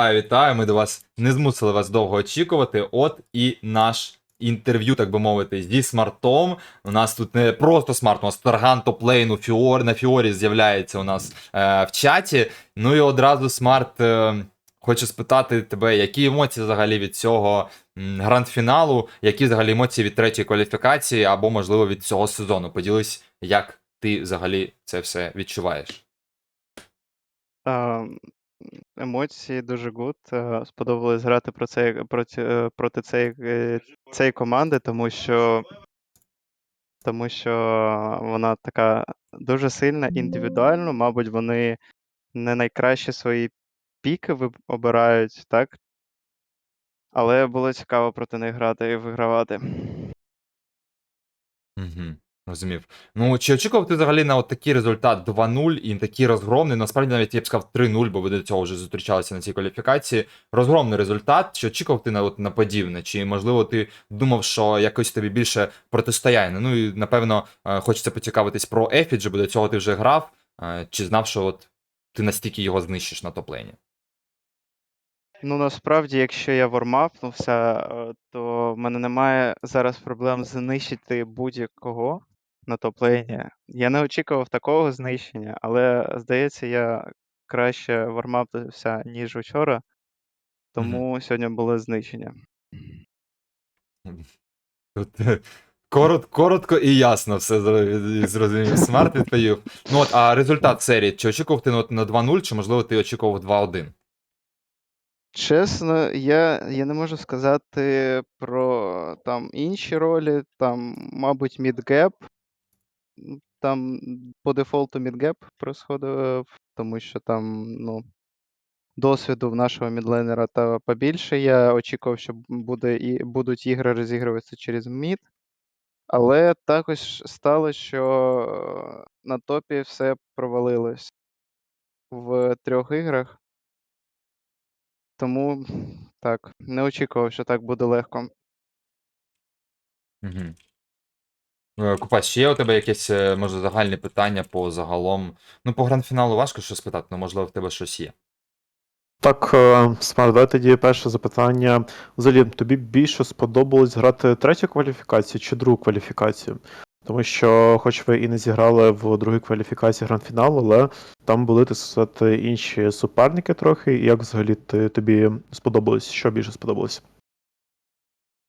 Вітаю, вітаю. Ми до вас не змусили вас довго очікувати. От і наш інтерв'ю, так би мовити, зі смартом. У нас тут не просто смарт, у нас тарган топлейну Фіор на Фіорі з'являється у нас е, в чаті. Ну і одразу смарт. Е, Хочу спитати тебе, які емоції взагалі від цього гранд-фіналу, які взагалі емоції від третьої кваліфікації, або, можливо, від цього сезону. Поділись, як ти взагалі це все відчуваєш. А, емоції дуже гуд. Е, Сподобалось грати про цей, проти, е, проти цієї, е, цієї команди, тому що, тому що вона така дуже сильна індивідуально. Мабуть, вони не найкращі свої піки обирають, так? Але було цікаво проти них грати і вигравати. Угу, розумів. Ну, чи очікував ти взагалі на от такий результат 2-0 і такий розгромний? Насправді навіть я б сказав 3-0, бо ви до цього вже зустрічалися на цій кваліфікації. Розгромний результат. Чи очікував ти на, от, на подібне? Чи можливо ти думав, що якось тобі більше протистояння? Ну і напевно е, хочеться поцікавитись про Ефіджі, бо до цього ти вже грав. Е, Чи знав, що от ти настільки його знищиш на топлейні? Ну, насправді, якщо я вормапнувся, е, то в мене немає зараз проблем знищити будь-кого на топ-лейні. Я не очікував такого знищення, але здається, я краще вормапнувся, ніж вчора, тому сьогодні було знищення. Тут е, корот, коротко і ясно все зро- зрозумів. Смарт відповів. Ну от, а результат серії, чи очікував ти на, на 2-0, чи можливо ти очікував 2-1? Чесно, я, я не можу сказати про там інші ролі, там, мабуть, мідгеп. Там по дефолту мідгеп происходив, тому що там, ну, досвіду в нашого мідлейнера та побільше. Я очікував, що буде і будуть ігри розігруватися через мід. Але також сталося, що на топі все провалилось в трьох іграх. Тому так, не очікував, що так буде легко. Угу. Купач, чи є у тебе якесь, е, може, загальне питання по загалом. Ну, по гранд-фіналу важко що спитати, але можливо в тебе щось є. Так, е, Смарт, дай тоді перше запитання. Взагалі, тобі більше сподобалось грати третю кваліфікацію чи другу кваліфікацію? Тому що, хоч ви і не зіграли в другій кваліфікації гранд-фіналу, але там були, так сказати, інші суперники трохи. І як взагалі ти, тобі сподобалось? Що більше сподобалось?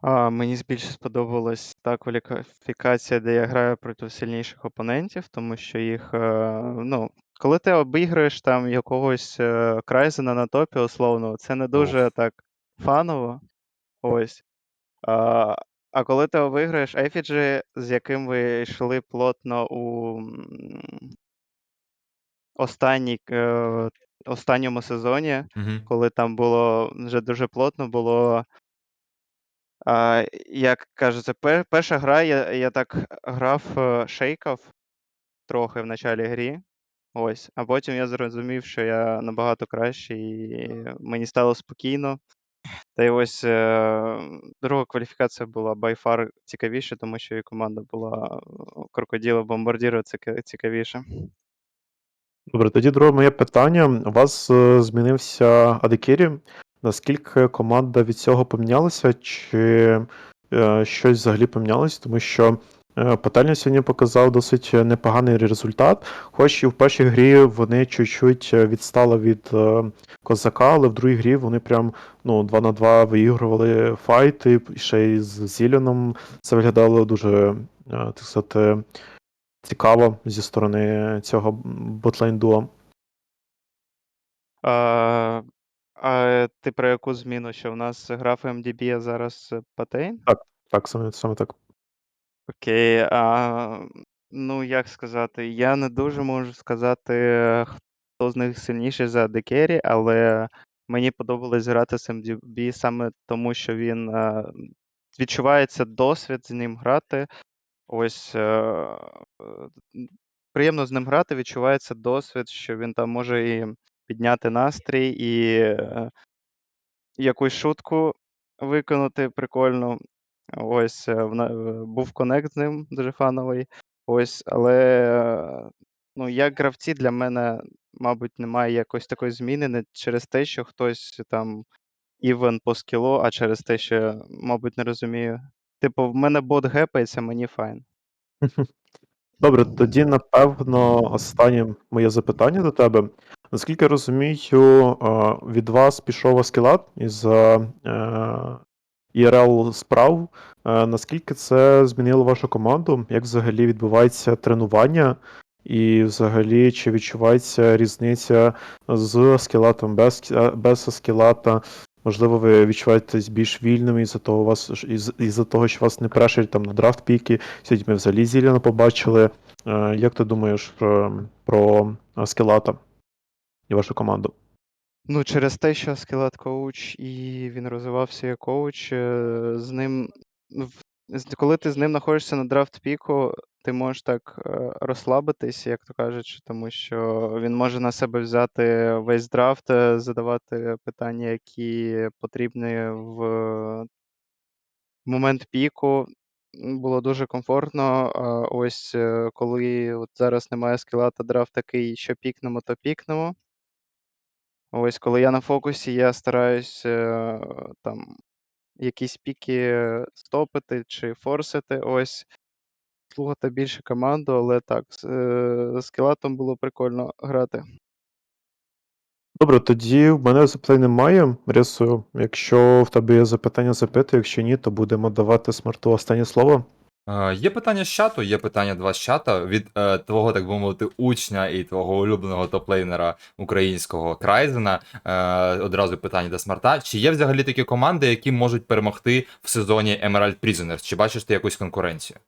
А, мені більше сподобалась та кваліфікація, де я граю проти сильніших опонентів, тому що їх, е, ну, коли ти обіграєш там якогось е, Крайзена на топі, условно, це не дуже так фаново. Ось. А, а коли ти виграєш Ефіджі, з яким ви йшли плотно у останній, е, останньому сезоні, Угу. коли там було вже дуже плотно, було. А, як кажеться, пе- перша гра, я, я так грав, е, шейкав трохи в началі грі. Ось, а потім я зрозумів, що я набагато краще, і мені стало спокійно. Та й ось е, друга кваліфікація була by far цікавіше, тому що і команда була крокоділа бомбардіра цікавіше. Добре, тоді друге моє питання. У вас е, змінився Адекері. Наскільки команда від цього помінялася, чи е, щось взагалі помінялось? Тому що е, Пательня сьогодні показав досить непоганий результат. Хоч і в першій грі вони чуть-чуть е, відстали від е, Козака, але в другій грі вони прям ну, 2 на 2 виігрували файти, і ще й з Зіляном це виглядало дуже, е, так сказати, цікаво зі сторони цього ботлейн дуо. А, а ти про яку зміну? Що в нас граф МДБ, а зараз Патейн? Так, так, саме, саме так. Окей, а, ну як сказати, я не дуже можу сказати, хто з них сильніший за Декері, але мені подобалось грати з МДБ саме тому, що він е, відчувається досвід з ним грати. Ось е, приємно з ним грати, відчувається досвід, що він там може і підняти настрій, і е, якусь шутку виконати прикольну. Ось е, е, був конект з ним дуже фановий. Ось, але ну, як гравці для мене мабуть, немає якоїсь такої зміни не через те, що хтось там івен по скілу, а через те, що мабуть, не розумію. Типу, в мене бот гепається, мені файн. Добре, тоді, напевно, останнє моє запитання до тебе. Наскільки я розумію, е, від вас пішов Аскелат із ІРЛ справ. Е, Наскільки це змінило вашу команду? Як взагалі відбувається тренування? І взагалі, чи відчувається різниця з Аскелатом, без, е, без Аскелата? Можливо, ви відчуваєтесь більш вільними із-за того, вас, із, із-за того, що вас не прешать там на драфт піки. Сьогодні ми взагалі Зіліна побачили. Е, Як ти думаєш е, про Аскелата і вашу команду? Ну, через те, що Скелет коуч і він розвивався як коуч, е, з ним. Коли ти з ним знаходишся на драфт піку, ти можеш так е, розслабитись, як то кажуть, тому що він може на себе взяти весь драфт, е, задавати питання, які потрібні в момент піку. Було дуже комфортно. Ось коли от зараз немає скелета, драфт такий, що пікнемо, то пікнемо. Ось коли я на фокусі, я стараюсь е, там якісь піки стопити чи форсити. Ось слухати більше команду, але так, з, е, з скелетом було прикольно грати. Добре, тоді в мене запитань немає. Рису, якщо в тебе є запитання, запитуй, якщо ні, то будемо давати смарту останнє слово. Е, Є питання з чату, є питання два з чата від е, твого, так би мовити, учня і твого улюбленого топлейнера українського Крайзена. Е, одразу питання до смарта. Чи є взагалі такі команди, які можуть перемогти в сезоні Emerald Prisoners? Чи бачиш ти якусь конкуренцію?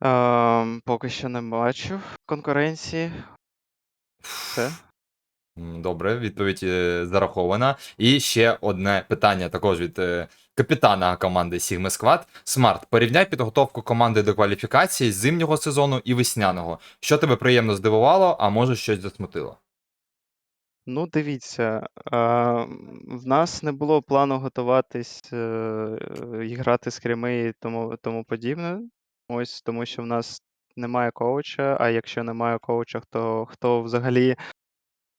Ем, поки що не бачу конкуренції. Все. Добре, відповідь е, зарахована. І ще одне питання також від е, капітана команди Sigma Squad. Смарт, порівняй підготовку команди до кваліфікації з зимнього сезону і весняного. Що тебе приємно здивувало, а може щось засмутило? Ну, дивіться, в нас не було плану готуватись е, і грати скріми і тому, тому подібне. Ось тому, що в нас немає коуча, а якщо немає коуча, то хто взагалі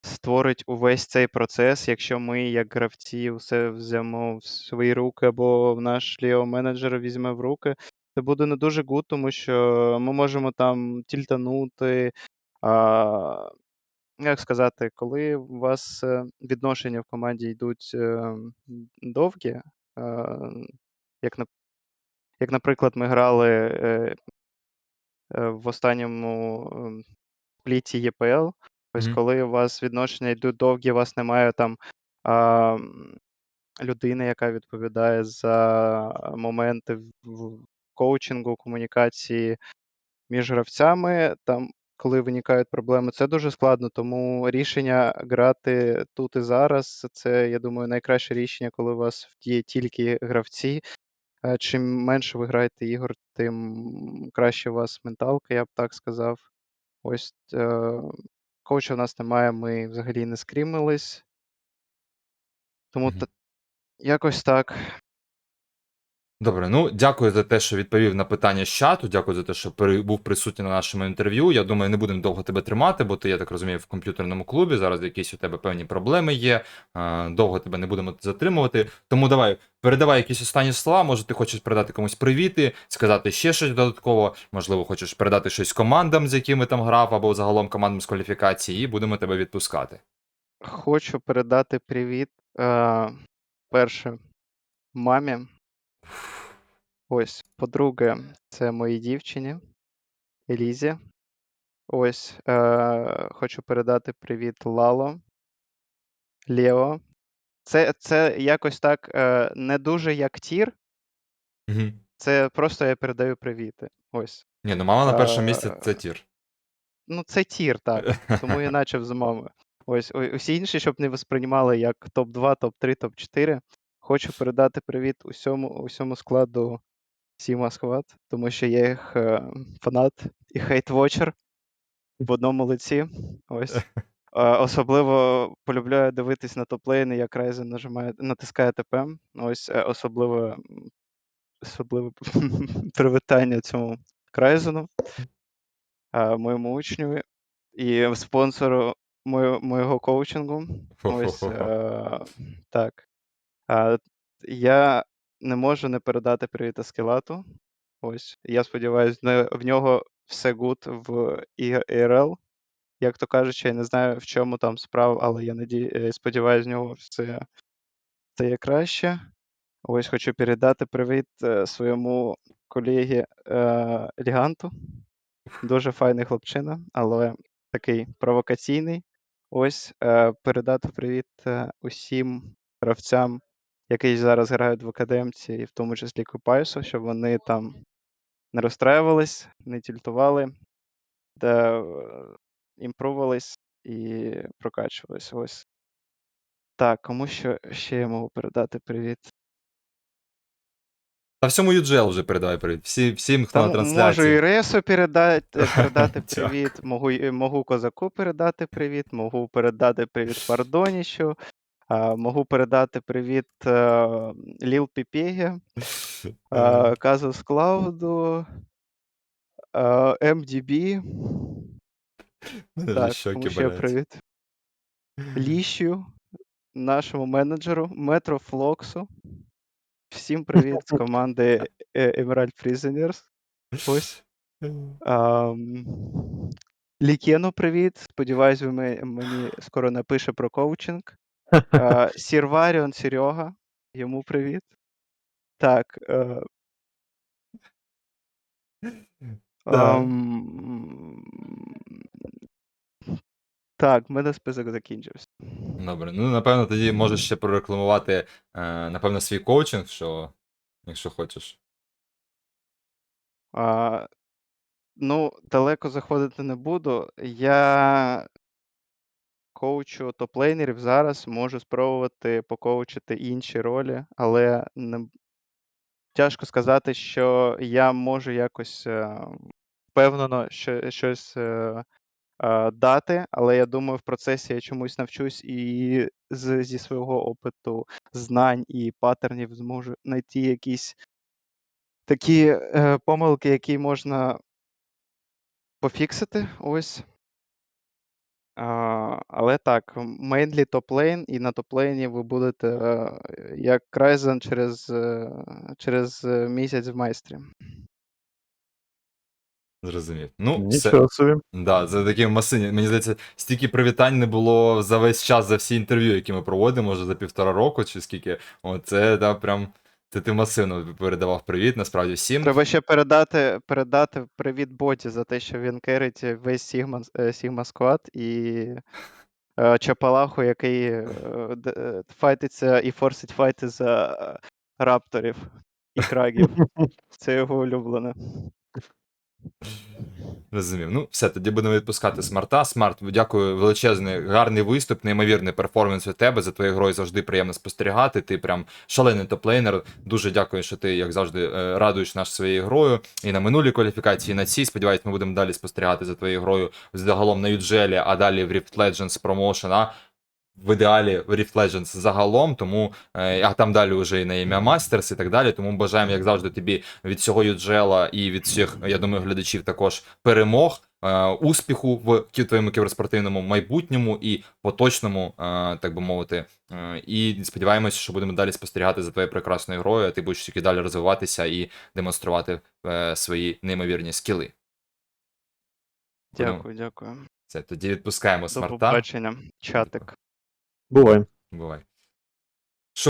створить увесь цей процес, якщо ми, як гравці, все взямо в свої руки, або наш Ліо менеджер візьме в руки, це буде не дуже гуд, тому що ми можемо там тільтанути. А, як сказати, коли у вас е, відношення в команді йдуть е, довгі, е, як, як, наприклад, ми грали в останньому ем, спліті ЄПЛ, ось Мгм. коли у вас відношення йдуть довгі, у вас немає там а, людини, яка відповідає за моменти в- коучингу, комунікації між гравцями, там, коли виникають проблеми, це дуже складно. Тому рішення грати тут і зараз це, я думаю, найкраще рішення, коли у вас є тільки гравці. Чим менше ви граєте ігор, тим краще у вас менталка, я б так сказав. Ось е, коуча в нас немає, ми взагалі не скрімились. Тому Мгм. та- якось так. Добре, ну дякую за те, що відповів на питання з чату. Дякую за те, що був присутній на нашому інтерв'ю. Я думаю, не будемо довго тебе тримати, бо ти, я так розумію, в комп'ютерному клубі. Зараз якісь у тебе певні проблеми є. Е, Довго тебе не будемо затримувати. Тому давай, передавай якісь останні слова. Може, ти хочеш передати комусь привіти, сказати ще щось додатково. Можливо, хочеш передати щось командам, з якими там грав, або загалом командам з кваліфікації, і будемо тебе відпускати. Хочу передати привіт. Е, перше, мамі. Ось, по-друге, це моїй дівчині Елізі. Ось, е, хочу передати привіт Лало, Лео. Це, це якось так е, не дуже як тір, Угу. це просто я передаю привіти. Ось. Ні, ну мама на першому Е, місці це тір. Ну, це тір, так. Тому я начав з мами. Ось, усі інші, щоб не восприймали як топ-2, топ-3, топ-4. Хочу передати привіт усьому, усьому складу Сіма Squad, тому що я їх е, фанат і хейт-вочер в одному лиці. Ось. Е, Особливо полюбляю дивитись на топ-лейни, як Ryzen нажимає, натискає ТП. Ось е, особливо, особливе привітання цьому Крайзену. е, моєму учню і спонсору мого, моєго коучингу. Ось е, так. Я не можу не передати привіт Аскелату. Ось. Я сподіваюся, в нього все гуд в ІРЛ. Як то кажучи, я не знаю, в чому там справа, але я наді... е, сподіваюся, в нього все стає краще. Ось хочу передати привіт е, своєму колегі е, Ліганту. Дуже файний хлопчина, але такий провокаційний. Ось е, передати привіт е, усім гравцям, які зараз грають в академці, і в тому числі Купайсу, щоб вони там не розстраювались, не тільтували, де е, імпрувались і прокачувались. Ось. Так, кому що ще я можу передати привіт? Та всьому UGL вже передавай привіт. Всі, всім, хто Там на можу трансляції. і Ресу передати, передати привіт, можу, і- можу Козаку передати привіт, можу передати привіт Пардоніщу, а, можу передати привіт Ліл Піпегі, Казус Клауду, МДБ. Так, щоки ще привіт. Ліщу, нашому менеджеру, Метро Флоксу. Всім привіт з команди е, Emerald Prisoners. Ось. Ам, Лікену привіт. Сподіваюсь, ви мені скоро напише про коучинг. Сірваріон Серега. Йому привіт. Так. Е, Да. ам, так, в мене список закінчився. Добре, ну напевно тоді можеш ще прорекламувати, е, напевно, свій коучинг, що, якщо хочеш. А, ну, далеко заходити не буду. Я коучу топ-лейнерів зараз, можу спробувати покоучити інші ролі, але не... тяжко сказати, що я можу якось е, впевнено що, щось е, е, дати, але я думаю, в процесі я чомусь навчусь і з, зі свого опиту, знань і паттернів зможу знайти якісь такі помилки, які можна пофіксити. Ось. А, але так, мейнлі топ-лейн, і на топ-лейні ви будете е, як Крайзен через, е, через е, місяць в майстрі. Зрозумів. Ну, все. Собі. Да, за таким масині. Мені здається, стільки привітань не було за весь час, за всі інтерв'ю, які ми проводимо, вже за півтора року чи скільки. Оце, да, прям. Це ти масивно передавав привіт, насправді всім. Треба ще передати, передати привіт боті за те, що він керить весь Sigma, е, Sigma і е, Чапалаху, який е, е, файтиться і форсить файти за е, рапторів і крагів. Це його улюблене. Розумів. Ну, все, тоді будемо відпускати смарта. Смарт, дякую, величезний, гарний виступ, неймовірний перформанс у тебе. За твоєю грою завжди приємно спостерігати. Ти прям шалений топлейнер. Дуже дякую, що ти, як завжди, е, радуєш нас своєю грою. І на минулій кваліфікації, і на цій. Сподіваюсь, ми будемо далі спостерігати за твоєю грою загалом на Юджелі, а далі в Rift Legends Promotion, а в ідеалі Rift Legends загалом, тому е, а там далі вже і на ім'я Masters і так далі. Тому бажаємо, як завжди, тобі від всього UGL і від всіх, я думаю, глядачів також перемог, е, успіху в твоєму кіберспортивному майбутньому і поточному, е, так би мовити. І сподіваємося, що будемо далі спостерігати за твоєю прекрасною грою. а Ти будеш тільки далі розвиватися і демонструвати свої неймовірні скіли. Дякую, дякую. Це тоді відпускаємо До смарта. побачення. Чатик. Бувай. Бувай.